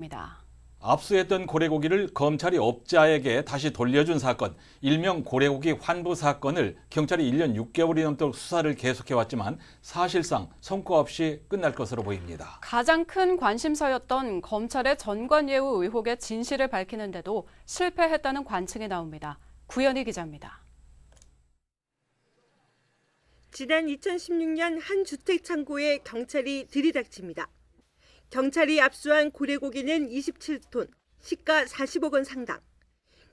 입니다. 압수했던 고래고기를 검찰이 업자에게 다시 돌려준 사건, 일명 고래고기 환부 사건을 경찰이 1년 6개월이 넘도록 수사를 계속해왔지만 사실상 성과 없이 끝날 것으로 보입니다. 가장 큰 관심사였던 검찰의 전관예우 의혹의 진실을 밝히는데도 실패했다는 관측이 나옵니다. 구현희 기자입니다. 지난 2016년 한 주택 창고에 경찰이 들이닥칩니다. 경찰이 압수한 고래고기는 27톤, 시가 40억 원 상당.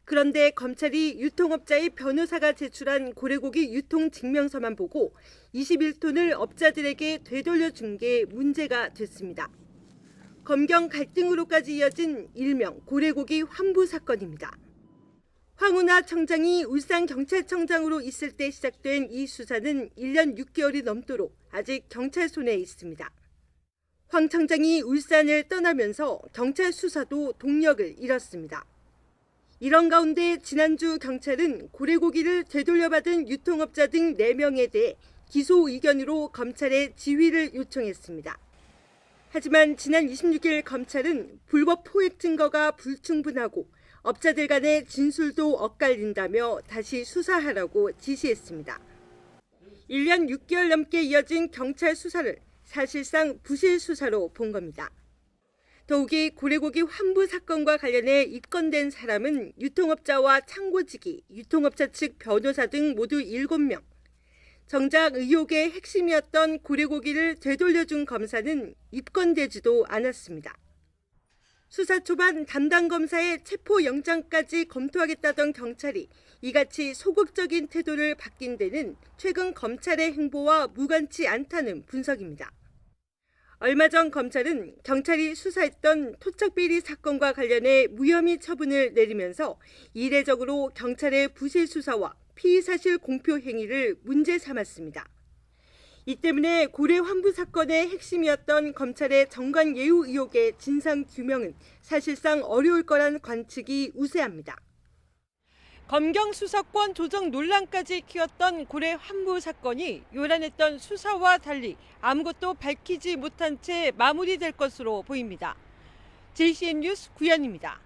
그런데 검찰이 유통업자의 변호사가 제출한 고래고기 유통 증명서만 보고 21톤을 업자들에게 되돌려 준 게 문제가 됐습니다. 검경 갈등으로까지 이어진 일명 고래고기 환부 사건입니다. 황운하 청장이 울산경찰청장으로 있을 때 시작된 이 수사는 1년 6개월이 넘도록 아직 경찰 손에 있습니다. 황 청장이 울산을 떠나면서 경찰 수사도 동력을 잃었습니다. 이런 가운데 지난주 경찰은 고래고기를 되돌려받은 유통업자 등 4명에 대해 기소 의견으로 검찰에 지휘를 요청했습니다. 하지만 지난 26일 검찰은 불법 포획 증거가 불충분하고 업자들 간의 진술도 엇갈린다며 다시 수사하라고 지시했습니다. 1년 6개월 넘게 이어진 경찰 수사를 사실상 부실 수사로 본 겁니다. 더욱이 고래고기 환부 사건과 관련해 입건된 사람은 유통업자와 창고지기, 유통업자 측 변호사 등 모두 7명. 정작 의혹의 핵심이었던 고래고기를 되돌려준 검사는 입건되지도 않았습니다. 수사 초반 담당 검사의 체포 영장까지 검토하겠다던 경찰이 이같이 소극적인 태도를 바뀐 데는 최근 검찰의 행보와 무관치 않다는 분석입니다. 얼마 전 검찰은 경찰이 수사했던 토착비리 사건과 관련해 무혐의 처분을 내리면서 이례적으로 경찰의 부실 수사와 피의 사실 공표 행위를 문제 삼았습니다. 이 때문에 고래 환부 사건의 핵심이었던 검찰의 정관 예우 의혹의 진상 규명은 사실상 어려울 거란 관측이 우세합니다. 검경 수사권 조정 논란까지 키웠던 고래 환부 사건이 요란했던 수사와 달리 아무것도 밝히지 못한 채 마무리될 것으로 보입니다. JCN 뉴스 구현입니다.